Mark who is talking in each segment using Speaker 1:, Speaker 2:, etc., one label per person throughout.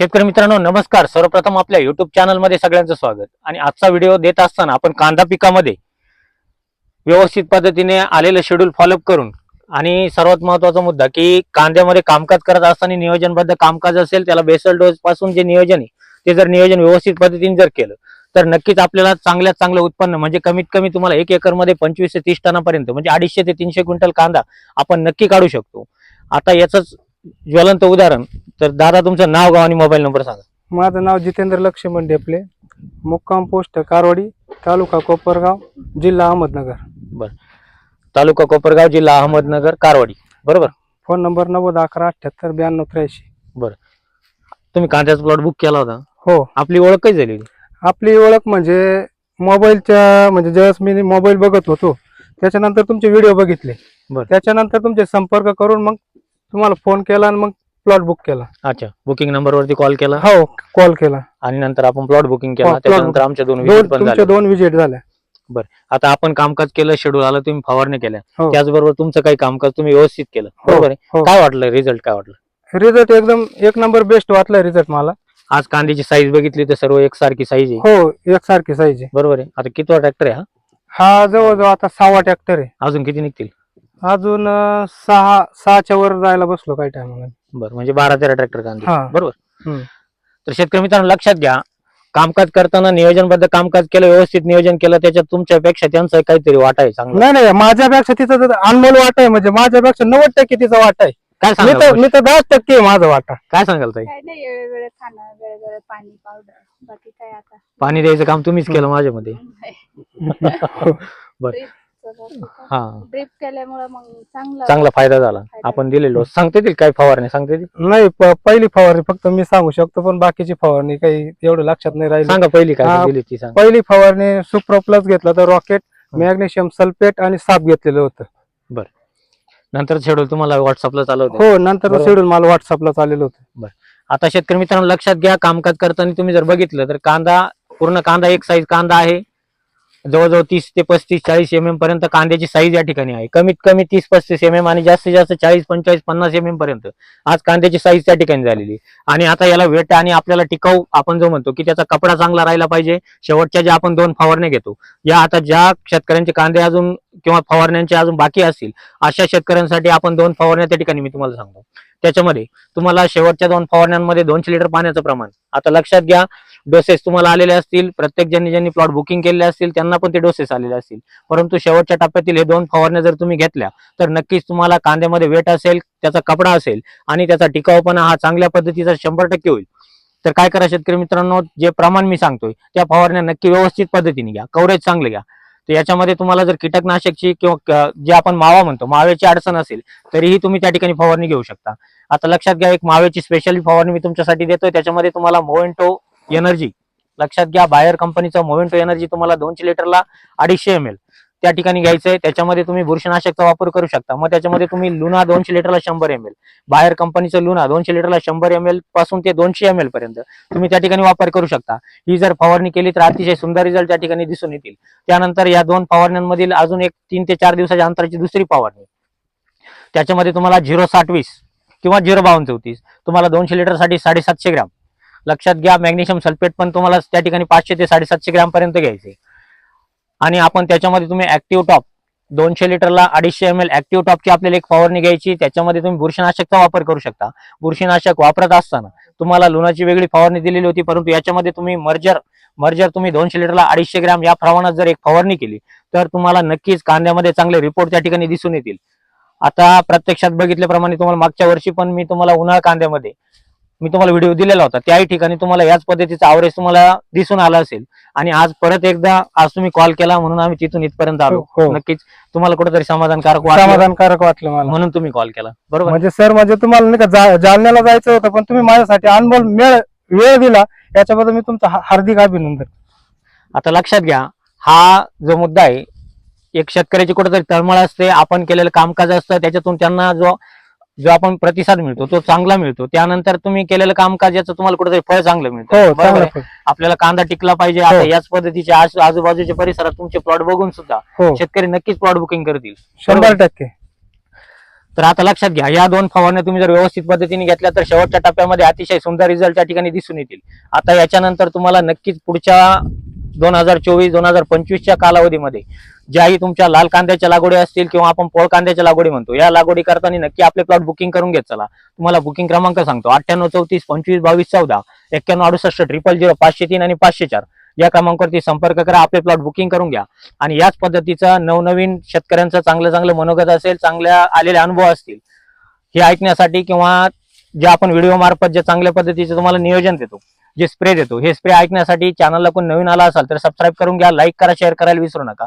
Speaker 1: शेतकरी मित्रांनो नमस्कार. सर्वप्रथम आपल्या युट्यूब चॅनलमध्ये सगळ्यांचं स्वागत. आणि आजचा व्हिडिओ देत असताना आपण कांदा पिकामध्ये व्यवस्थित पद्धतीने आलेलं शेड्यूल फॉलोअप करून आणि सर्वात महत्त्वाचा मुद्दा की कांद्यामध्ये कामकाज करत असताना नियोजनबद्ध कामकाज असेल त्याला बेसल डोस पासून जे नियोजन आहे ते जर नियोजन व्यवस्थित पद्धतीने जर केलं तर नक्कीच आपल्याला चांगल्यात चांगलं उत्पन्न म्हणजे कमीत कमी तुम्हाला एक एकरमध्ये पंचवीस ते तीस टनापर्यंत म्हणजे अडीचशे ते तीनशे क्विंटल कांदा आपण नक्की काढू शकतो. आता याचंच ज्वलंत उदाहरण. तर दादा तुमचं नाव गाव आणि मोबाईल नंबर सांगा.
Speaker 2: माझं नाव जितेंद्र लक्ष्मण डेपले मुक्काम पोस्ट कारवाडी तालुका कोपरगाव जिल्हा अहमदनगर.
Speaker 1: तालुका कोपरगाव जिल्हा अहमदनगर कारवाडी. बरोबर?
Speaker 2: फोन नंबर नव्वद अकरा अठ्ठ्याहत्तर ब्याण्णव त्र्याऐंशी.
Speaker 1: तुम्ही कांद्याचा प्लॉट बुक केला होता.
Speaker 2: हो.
Speaker 1: आपली ओळख काय झाली?
Speaker 2: आपली ओळख म्हणजे मोबाईलच्या म्हणजे ज्यावेळेस मी मोबाईल बघत होतो त्याच्यानंतर तुमचे व्हिडिओ बघितले.
Speaker 1: बरं.
Speaker 2: त्याच्यानंतर तुमचे संपर्क करून मग तुम्हाला फोन केला आणि मग प्लॉट बुक केला.
Speaker 1: अच्छा बुकिंग नंबर वरती कॉल केला?
Speaker 2: हो कॉल केला.
Speaker 1: आणि नंतर आपण प्लॉट बुकिंग केला
Speaker 2: हो, plot
Speaker 1: त्याच्यानंतर आमच्या दोन
Speaker 2: दोन
Speaker 1: विजिट पण
Speaker 2: तुमच्या
Speaker 1: झाले.
Speaker 2: दोन विजिट झाल्या
Speaker 1: आता आपण कामकाज केलं शेड्यूल आलं तुम्ही फवारणी केल्या.
Speaker 2: हो.
Speaker 1: त्याचबरोबर तुमचं काही कामकाज तुम्ही व्यवस्थित केलं.
Speaker 2: हो,
Speaker 1: बरोबर आहे?
Speaker 2: हो.
Speaker 1: काय वाटलं? रिझल्ट काय वाटलं?
Speaker 2: रिझल्ट एकदम एक नंबर बेस्ट वाटला रिझल्ट मला.
Speaker 1: आज कांद्याची साईज बघितली तर सर्व एकसारखी साईज आहे.
Speaker 2: हो एकसारखी साईज आहे.
Speaker 1: बरोबर आहे? आता कितवा ट्रॅक्टर आहे हा?
Speaker 2: हा जवळजवळ आता सहावा ट्रॅक्टर आहे.
Speaker 1: अजून किती निघतील?
Speaker 2: अजून अं, सहा सहाच्या वर जायला बसलो काही टाइम
Speaker 1: बरं म्हणजे बारा तेरा ट्रॅक्टर कांदे.
Speaker 2: हा.
Speaker 1: बरोबर?
Speaker 2: हम्म.
Speaker 1: तर शेतकरी मित्रांनो लक्षात घ्या कामकाज करताना नियोजनबद्ध कामकाज केलं व्यवस्थित नियोजन केलं त्याच्यात तुमच्यापेक्षा त्यांचं काहीतरी वाटा आहे चांगला.
Speaker 2: नाही नाही माझ्यापेक्षा तिचा अनमोल वाटा आहे म्हणजे माझ्यापेक्षा नव्वद टक्के तिचा वाटा आहे.
Speaker 1: काय
Speaker 2: मी
Speaker 1: सांगाल
Speaker 2: तर मी तर दहा टक्के आहे माझा वाटा.
Speaker 1: काय सांगाल ताई?
Speaker 3: काय नाही वेळोवेळी खाणं वेळोवेळी पाणी पावडर बाकी काय आता.
Speaker 1: पाणी द्यायचं काम तुम्हीच केलं माझ्यामध्ये. बरं. हा.
Speaker 3: ड्रिप केल्यामुळे मग चांगलं
Speaker 1: चांगला फायदा झाला. आपण दिलेलो. सांगता येतील काय फवारणी? सांगता येतील?
Speaker 2: नाही प- पहिली फवारणी फक्त मी सांगू शकतो पण बाकीची फवारणी काही एवढं लक्षात नाही राहिली.
Speaker 1: सांगा पहिली काय
Speaker 2: हा.
Speaker 1: दिली ती सांग.
Speaker 2: पहिली फवारणी सुप्रो प्लस घेतला तर रॉकेट मॅग्नेशियम सल्फेट आणि साप घेतलेलं होतं.
Speaker 1: नंतर शेड्यूल तुम्हाला व्हॉट्सअपला चालवतो
Speaker 2: हो नंतर
Speaker 1: बरोबर.
Speaker 2: शेड्यूल मला व्हॉट्सअपला चाललेलं होतं.
Speaker 1: आता शेतकरी मित्रांनो लक्षात घ्या कामकाज करताना तुम्ही जर बघितलं तर कांदा पूर्ण कांदा एक साईज कांदा आहे. जवळजवळ तीस ते पस्तीस चाळीस एम एम पर्यंत कांद्याची साईज या ठिकाणी आहे. कमीत कमी तीस पस्तीस एम एम आणि जास्तीत जास्त चाळीस पंचेचाळीस पन्नास एम एम पर्यंत आज कांद्याची साईज त्या ठिकाणी झालेली आहे. आणि आता याला वेट आणि आपल्याला टिकाऊ आपण जो म्हणतो की त्याचा कपडा चांगला राहिला पाहिजे. शेवटच्या ज्या आपण दोन फवारण्या घेतो या आता ज्या शेतकऱ्यांचे कांदे अजून किंवा फवारण्यांचे अजून बाकी असतील अशा शेतकऱ्यांसाठी आपण दोन फवारण्या त्या ठिकाणी मी तुम्हाला सांगतो. त्याच्यामध्ये तुम्हाला शेवटच्या दोन फवारण्यांमध्ये दोनशे लिटर पाण्याचं प्रमाण. आता लक्षात घ्या डोसेस तुम्हाला आलेले असतील प्रत्येक ज्यांनी ज्यांनी प्लॉट बुकिंग केलेले असतील त्यांना पण ते डोसेस आलेले असतील. परंतु शेवटच्या टप्प्यातील हे दोन फवारण्या जर तुम्ही घेतल्या तर नक्कीच तुम्हाला कांद्यामध्ये वेट असेल त्याचा कपडा असेल आणि त्याचा टिकाऊपणा हा चांगल्या पद्धतीचा शंभर टक्के होईल. तर काय करा शेतकरी मित्रांनो जे प्रमाण मी सांगतोय त्या फवारण्या नक्की व्यवस्थित पद्धतीने घ्या कव्हरेज चांगलं घ्या. तर याच्यामध्ये तुम्हाला जर कीटकनाशकची किंवा जे आपण मावा म्हणतो माव्याची अडचण असेल तरीही तुम्ही त्या ठिकाणी फवारणी घेऊ शकता. आता लक्षात घ्या एक माव्याची स्पेशली फवारणी मी तुमच्यासाठी देतोय. त्याच्यामध्ये तुम्हाला मोवेंटो एनर्जी लक्षात घ्या बायर कंपनीचा मोवेंटो एनर्जी तुम्हाला दोनशे लिटरला अडीचशे एम एल त्या ठिकाणी घ्यायचंय. त्याच्यामध्ये तुम्ही बुरशीनाशकचा वापर करू शकता. मग त्याच्यामध्ये तुम्ही लुना दोनशे लिटरला शंभर एम एल बायर कंपनीचं लुना दोनशे लिटरला शंभर एम एलपासून ते दोनशे एम एल पर्यंत तुम्ही त्या ठिकाणी वापर करू शकता. ही जर फवारणी केली तर अतिशय सुंदर रिझल्ट त्या ठिकाणी दिसून येतील. त्यानंतर या दोन फवारण्यांमधील अजून एक तीन ते चार दिवसाच्या अंतराची दुसरी फवारणी. त्याच्यामध्ये तुम्हाला झिरो साठवीस किंवा झिरो बावन्न चौतीस. तुम्हाला दोनशे लिटरसाठी साडेसातशे ग्राम. लक्षात घ्या मॅग्नेशियम सल्फेट पण तुम्हाला त्या ठिकाणी पाचशे ते साडेसातशे ग्राम पर्यंत घ्यायचे. आणि आपण त्याच्यामध्ये तुम्ही ऍक्टिव्ह टॉप दोनशे लिटरला अडीचशे एम एल ऍक्टिव्ह टॉपची आपल्याला एक फवारणी घ्यायची. त्याच्यामध्ये तुम्ही बुरशीनाशकचा वापर करू शकता. बुरशीनाशक वापरत असताना तुम्हाला लुणाची वेगळी फवारणी दिलेली होती परंतु याच्यामध्ये तुम्ही मर्जर मर्जर तुम्ही दोनशे लिटरला अडीचशे ग्रॅम या प्रमाणात जर एक फवारणी केली तर तुम्हाला नक्कीच कांद्यामध्ये चांगले रिपोर्ट त्या ठिकाणी दिसून येतील. आता प्रत्यक्षात बघितल्याप्रमाणे तुम्हाला मागच्या वर्षी पण मी तुम्हाला उन्हाळा कांद्यामध्ये मी तुम्हाला व्हिडिओ दिलेला होता. त्याही ठिकाणी तुम्हाला याच पद्धतीचा आवरेज तुम्हाला दिसून आला असेल. आणि आज परत एकदा आज तुम्ही कॉल केला म्हणून आम्ही तिथून इथपर्यंत आलो.
Speaker 2: हो.
Speaker 1: नक्कीच तुम्हाला कुठेतरी समाधानकारक
Speaker 2: समाधानकारक वाटलं मला.
Speaker 1: म्हणून तुम्ही कॉल केला. बरोबर?
Speaker 2: म्हणजे सर म्हणजे तुम्हाला नाही का जालन्याला जायचं होतं पण तुम्ही माझ्यासाठी अनमोल मेळ वेळ दिला. याच्याबद्दल मी तुमचं हा- हार्दिक अभिनंदन.
Speaker 1: आता लक्षात घ्या हा जो मुद्दा आहे एक शेतकऱ्याची कुठेतरी तळमळ असते आपण केलेलं कामकाज असतं त्याच्यातून त्यांना जो जो आपण प्रतिसाद मिळतो तो चांगला मिळतो. त्यानंतर तुम्ही केलेलं कामकाज याचं तुम्हाला कुठेतरी फळ चांगलं मिळतं.
Speaker 2: हो
Speaker 1: बरोबर
Speaker 2: चांगलं
Speaker 1: आहे? आपल्याला कांदा टिकला पाहिजे. आता
Speaker 2: हो.
Speaker 1: याच पद्धतीचे आजू- आजूबाजूच्या परिसरात तुमचे प्लॉट बघून सुद्धा
Speaker 2: हो.
Speaker 1: शेतकरी नक्कीच प्लॉट बुकिंग करतील.
Speaker 2: शंभर टक्के.
Speaker 1: तर आता लक्षात घ्या या दोन फवारण्या तुम्ही जर व्यवस्थित पद्धतीने घेतल्या तर शेवटच्या टप्प्यामध्ये अतिशय सुंदर रिझल्ट त्या ठिकाणी दिसून येतील. आता याच्यानंतर तुम्हाला नक्कीच पुढच्या दोन हजार चोवीस दोन हजार पंचवीसच्या कालावधीमध्ये ज्याही तुमच्या लाल कांद्याच्या लागवडी असतील किंवा आपण पोळ कांद्याच्या लागवडी म्हणतो या लागवडी करताना नक्की आपले प्लॉट बुकिंग करून घेत चला. तुम्हाला बुकिंग क्रमांक सांगतो अठ्ठ्याण्णव चौतीस पंचवीस बावीस चौदा एक्क्याण्णव अडुसष्ट ट्रिपल झिरो पाचशे तीन आणि पाचशे चार या क्रमांकावरती संपर्क करा आपले प्लॉट बुकिंग करून घ्या. आणि याच पद्धतीचा नवनवीन शेतकऱ्यांचं चांगलं चांगलं मनोगत असेल चांगल्या आलेले अनुभव असतील हे ऐकण्यासाठी किंवा जे आपण व्हिडिओ मार्फत जे चांगल्या पद्धतीचे तुम्हाला नियोजन देतो जे स्प्रे देतो. हे स्प्रे ऐकण्यासाठी चॅनलला कोण नवीन आला असाल तर सबस्क्राईब करून घ्या लाईक करा शेअर करायला विसरू नका.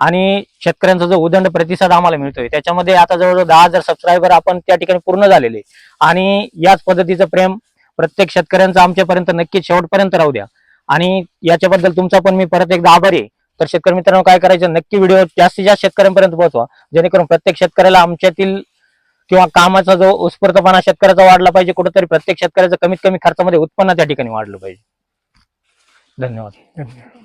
Speaker 1: आणि शेतकऱ्यांचा जो उदंड प्रतिसाद आम्हाला मिळतोय त्याच्यामध्ये आता जवळजवळ दहा हजार सबस्क्रायबर आपण त्या ठिकाणी पूर्ण झालेले आणि याच पद्धतीचं प्रेम प्रत्येक शेतकऱ्यांचं आमच्यापर्यंत नक्कीच शेवटपर्यंत राहू द्या. आणि याच्याबद्दल तुमचा पण मी परत एकदा आभारी आहे. तर शेतकरी मित्रांनो काय करायचं? नक्की व्हिडिओ जास्तीत जास्त शेतकऱ्यांपर्यंत पोहोचवा. जेणेकरून प्रत्येक शेतकऱ्याला आमच्यातील किंवा कामाचा जो उत्स्फूर्तपणा शेतकऱ्याचा वाढला पाहिजे कुठेतरी प्रत्येक शेतकऱ्याचं कमीत कमी खर्चामध्ये उत्पन्न त्या ठिकाणी वाढलं पाहिजे. धन्यवाद.
Speaker 2: धन्यवाद